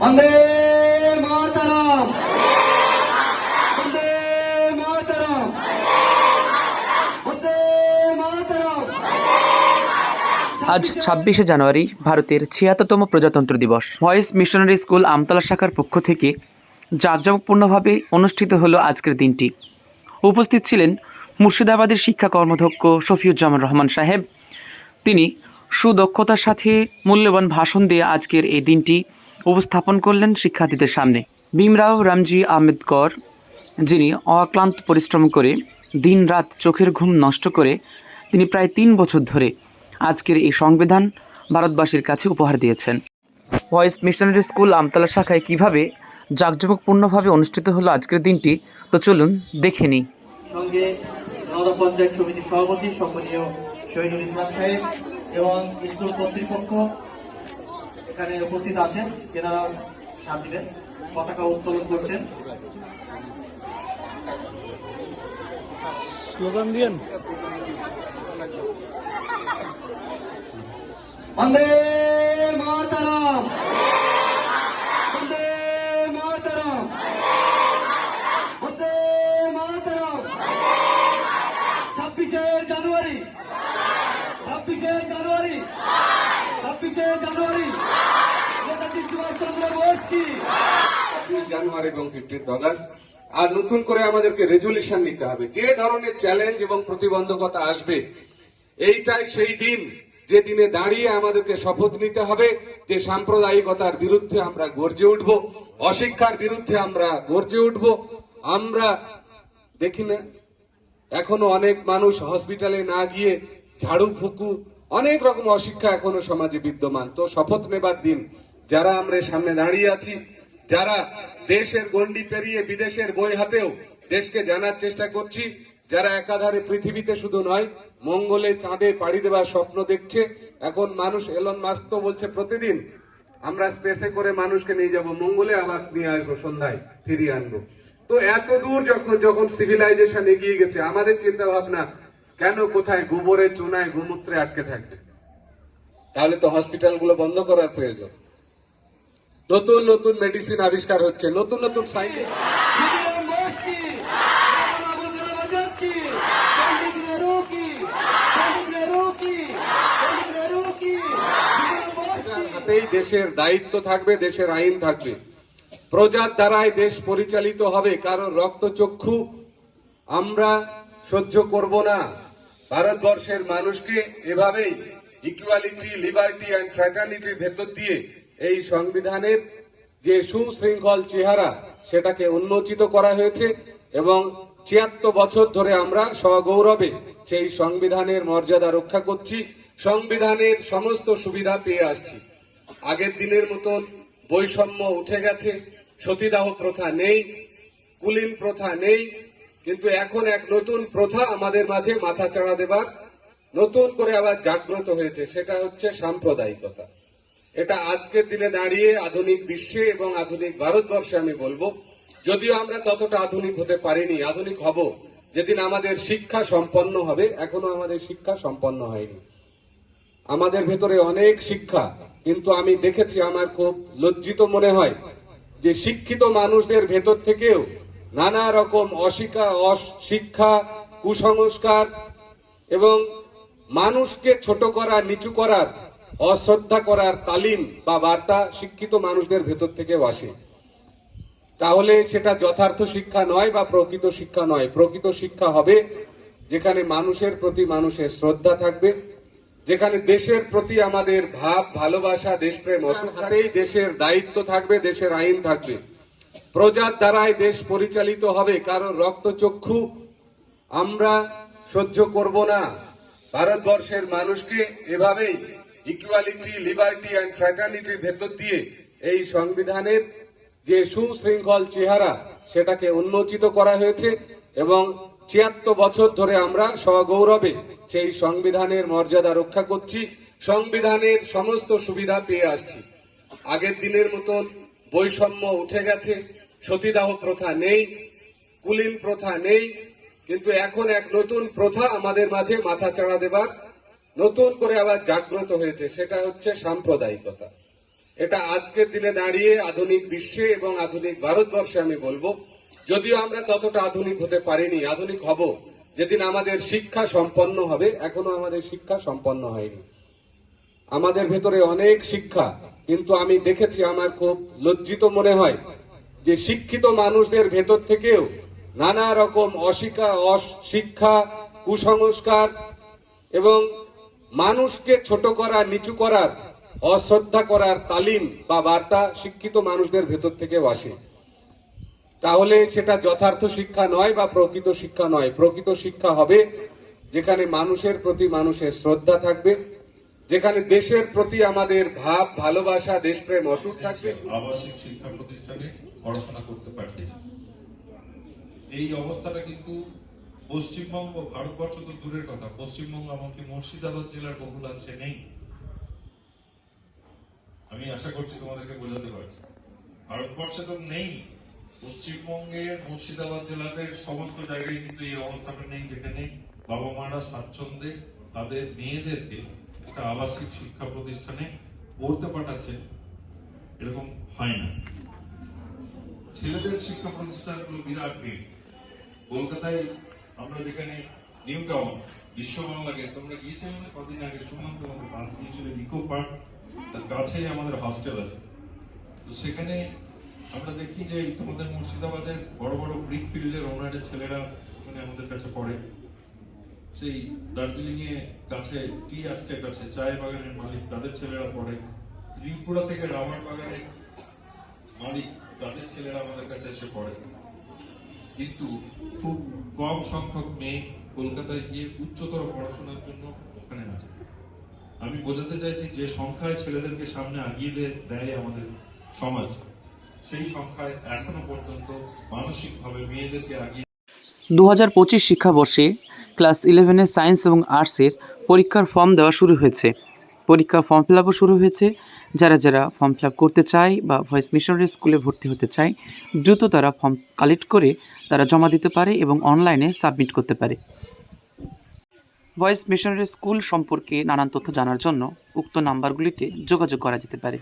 আজ ছাব্বিশে জানুয়ারি, ভারতের ছিয়াত্তরতম প্রজাতন্ত্র দিবস। ভয়েস মিশনারি স্কুল আমতলা শাখার পক্ষ থেকে জাঁকজমকপূর্ণভাবে অনুষ্ঠিত হলো আজকের দিনটি। উপস্থিত ছিলেন মুর্শিদাবাদের শিক্ষা কর্মধ্যক্ষ শফিউজ্জামান রহমান সাহেব। তিনি সুদক্ষতার সাথে মূল্যবান ভাষণ দিয়ে আজকের এই দিনটি উপস্থাপন করলেন শিক্ষার্থীদের সামনে। ভীমরাও রামজি আহমেদ কর যিনি অক্লান্ত পরিশ্রম করে দিনরাত চোখের ঘুম নষ্ট করে তিনি প্রায় তিন বছর ধরে আজকের এই সংবিধান ভারতবাসীর কাছে উপহার দিয়েছেন। ভয়েস মিশনারি স্কুল আমতলা শাখায় কীভাবে জাঁকজমকপূর্ণভাবে অনুষ্ঠিত হলো আজকের দিনটি, তো চলুন দেখে নিই। সভাপতি সম্মানীয় শহীদুল ইসলাম সাহেব এবং স্কুল কর্তৃপক্ষ এখানে উপস্থিত আছেন তেনারা সামনে পতাকা উত্তোলন করছেন। স্লোগান দিয়েন। বন্দে মাতরম। বন্দে মাতরম। বন্দে মাতরম। ছাব্বিশে জানুয়ারি। ছাব্বিশে জানুয়ারি। জানুয়ারি এবং ফিফটিন্থ অগস্ট আর নতুন করে আমাদেরকে রেজলিউশন নিতে হবে। যে ধরনের চ্যালেঞ্জ এবং প্রতিবন্ধকতা আসবে, এইটাই সেই দিন, যে দিনে দাঁড়িয়ে আমাদেরকে শপথ নিতে হবে যে সাম্প্রদায়িকতার বিরুদ্ধে আমরা গর্জে উঠব, অশিক্ষার বিরুদ্ধে আমরা গর্জে উঠব। আমরা দেখি না, এখনও অনেক মানুষ হসপিটালে না গিয়ে ঝাড়ু ফুকু অনেক রকম অশিক্ষা এখনও সমাজে বিদ্যমান। তো শপথ নেবার দিন, যারা আমরা সামনে দাঁড়িয়ে আছি, যারা দেশের গন্ডি পেরিয়ে বিদেশের বই হাতেও দেশকে জানার চেষ্টা করছি, যারা একাধারে পৃথিবীতে শুধু নয়, মঙ্গলে চাঁদে পাড়ি দেওয়ার স্বপ্ন দেখছে, এখন মানুষ এলন মাস্ক তো বলছে প্রতিদিন, আমরা স্পেসে করে মানুষকে নিয়ে যাব, মঙ্গলে আবার নিয়ে আসব, সন্ধ্যায় ফিরিয়ে আনব। তো এত দূর যখন যখন সিভিলাইজেশন এগিয়ে গেছে, আমাদের চিন্তা ভাবনা কেন কোথায় গোবরে, চুনায়, গোমূত্রে আটকে থাকবে? তাহলে তো হসপিটালগুলো বন্ধ করার প্রয়োজন। নতুন নতুন মেডিসিন আবিষ্কার হচ্ছে, নতুন নতুন হাতেই দেশের দায়িত্ব থাকবে, দেশের আইন থাকবে। প্রজার দ্বারাই দেশ পরিচালিত হবে, কারণ রক্তচক্ষু আমরা সহ্য করব না। ভারতবর্ষের মানুষকে এভাবেই ইকুয়ালিটি লিবার্টি অ্যান্ড ফ্র্যাটার্নিটির ভেতর দিয়ে এই সংবিধানের যে সুশৃঙ্খল চেহারা, সেটাকে উন্মোচিত করা হয়েছে এবং ছিয়াত্তর বছর ধরে আমরা সগৌরবে সেই সংবিধানের মর্যাদা রক্ষা করছি, সংবিধানের সমস্ত সুবিধা পেয়ে আসছি। আগের দিনের মতন বৈষম্য উঠে গেছে, সতীদাহ প্রথা নেই, কুলিন প্রথা নেই কিন্তু এখন এক নতুন প্রথা আমাদের মাঝে মাথা চাড়া দেবার, নতুন করে আবার জাগ্রত হয়েছে, সেটা হচ্ছে সাম্প্রদায়িকতা। এটা আজকের দিনে দাঁড়িয়ে আধুনিক বিশ্বে এবং আধুনিক ভারতবর্ষে আমি বলব, যদিও আমরা ততটা আধুনিক হতে পারিনি, আধুনিক হব, যেদিন আমাদের শিক্ষা সম্পন্ন হবে, এখনও আমাদের শিক্ষা সম্পন্ন হয়নি। আমাদের ভেতরে অনেক শিক্ষা, কিন্তু আমি দেখেছি আমার খুব লজ্জিত মনে হয় যে শিক্ষিত মানুষদের ভেতর থেকেও নানা রকম অশিক্ষা অশিক্ষা, কুসংস্কার এবং মানুষকে ছোট করা, নিচু করার, অশ্রদ্ধা করার তালিম বা বার্তা শিক্ষিত মানুষদের ভেতর থেকেও আসে। তাহলে সেটা যথার্থ শিক্ষা নয় বা প্রকৃত শিক্ষা নয়। প্রকৃত শিক্ষা হবে যেখানে মানুষের প্রতি মানুষের শ্রদ্ধা থাকবে, যেখানে দেশের প্রতি আমাদের ভাব, ভালোবাসা, দেশপ্রেম অটুকারেই দেশের দায়িত্ব থাকবে, দেশের আইন থাকবে। প্রজার দ্বারাই দেশ পরিচালিত হবে, কারণ রক্তচক্ষু আমরা সহ্য করব না। ভারতবর্ষের মানুষকে এভাবেই ইকুয়ালিটি লিবার্টি অ্যান্ড ফ্র্যাটার্নিটির ভেতর দিয়ে এই সংবিধানের যে সুশৃঙ্খল চেহারা, সেটাকে উন্মোচিত করা হয়েছে এবং ছিয়াত্তর বছর ধরে আমরা সগৌরবে সেই সংবিধানের মর্যাদা রক্ষা করছি, সংবিধানের সমস্ত সুবিধা পেয়ে আসছি। আগের দিনের মতন বৈষম্য উঠে গেছে, সতীদাহ প্রথা নেই, কুলিন প্রথা নেই, কিন্তু এখন এক নতুন প্রথা আমাদের মাঝে মাথা চাড়া দেবার, নতুন করে আবার জাগ্রত হয়েছে, সেটা হচ্ছে সাম্প্রদায়িকতা। এটা আজকের দিনে দাঁড়িয়ে আধুনিক বিশ্বে এবং আধুনিক ভারতবর্ষে আমি বলব, যদিও আমরা ততটা আধুনিক হতে পারিনি, আধুনিক হব, যেদিন আমাদের শিক্ষা সম্পন্ন হবে, এখনও আমাদের শিক্ষা সম্পন্ন হয়নি। আমাদের ভেতরে অনেক শিক্ষা কিন্তু আমি দেখেছি আমার খুব লজ্জিত মনে হয় যে শিক্ষিত মানুষদের ভেতর থেকেও নানা রকম অশিক্ষা অশিক্ষা, কুসংস্কার এবং মানুষকে ছোট করা, নিচু করার, অশ্রদ্ধা করার তালিম বা বার্তা শিক্ষিত মানুষদের ভেতর থেকেও আসে। তাহলে সেটা যথার্থ শিক্ষা নয় বা প্রকৃত শিক্ষা নয়। প্রকৃত শিক্ষা হবে যেখানে মানুষের প্রতি মানুষের শ্রদ্ধা থাকবে যেখানে দেশের প্রতি আমাদের ভাব ভালোবাসা দেশপ্রেম অটুট থাকবে। আবাসিক শিক্ষা প্রতিষ্ঠানে পড়াশোনা করতে পারতেছে। এই অবস্থাটা কিন্তু পশ্চিমবঙ্গ ভারতবর্ষ তো দূরের কথা। পশ্চিমবঙ্গ এমনকি মুর্শিদাবাদ জেলার বহুলাংশে নেই। আমি আশা করছি তোমাদেরকে বোঝাতে পারছি। ভারতবর্ষে তো নেই। পশ্চিমবঙ্গের মুর্শিদাবাদ জেলাদের সমস্ত জায়গায় কিন্তু এই অবস্থাটা নেই যেখানে বাবা মারা স্বাচ্ছন্দ্যে তাদের মেয়েদেরকে একটা আবাসিক শিক্ষা প্রতিষ্ঠানে পড়তে পাঠাচ্ছে, এরকম হয় না। ছেলেদের শিক্ষা প্রতিষ্ঠানগুলো বিরাট ভিড়। কলকাতায় আমরা যেখানে নিউ টাউন বিশ্ব বাংলাকে তোমরা গিয়েছিলে না কদিন আগে? শুনলাম তোমাদের পাঁচ গিয়েছিল ইকো পার্ক। তার কাছেই আমাদের হস্টেল আছে। তো সেখানে আমরা দেখি যে তোমাদের মুর্শিদাবাদের বড় বড় ব্রিক ফিল্ডের ওনারের ছেলেরা ওখানে আমাদের কাছে পড়ে। সেই দার্জিলিং এ কাছে টি এস্টেট আছে চায় বাগানের মালিক তাদের ছেলেরা পড়ে, ত্রিপুরা থেকে রাবার বাগানের মালিক তাদের ছেলেরা আমাদের কাছে এসে পড়ে। কিন্তু খুব কম সংখ্যক মেয়ে কলকাতায় গিয়ে উচ্চতর পড়াশোনার জন্য ওখানে আছে। আমি বোঝাতে চাইছি যে সংখ্যায় ছেলেদেরকে সামনে আগিয়ে দেয় আমাদের সমাজ। সেই সংখ্যায় এখনও পর্যন্ত মানসিকভাবে মেয়েদেরকে আগিয়ে দু হাজার পঁচিশ শিক্ষাবর্ষে ক্লাস ইলেভেনের সায়েন্স এবং আর্টসের পরীক্ষার ফর্ম দেওয়া শুরু হয়েছে। পরীক্ষার ফর্ম ফিল আপও শুরু হয়েছে। যারা যারা ফর্ম ফিল আপ করতে চায় বা ভয়েস মিশনারি স্কুলে ভর্তি হতে চায়, দ্রুত তারা ফর্ম কালেক্ট করে তারা জমা দিতে পারে এবং অনলাইনে সাবমিট করতে পারে। ভয়েস মিশনারি স্কুল সম্পর্কে নানান তথ্য জানার জন্য উক্ত নাম্বারগুলিতে যোগাযোগ করা যেতে পারে।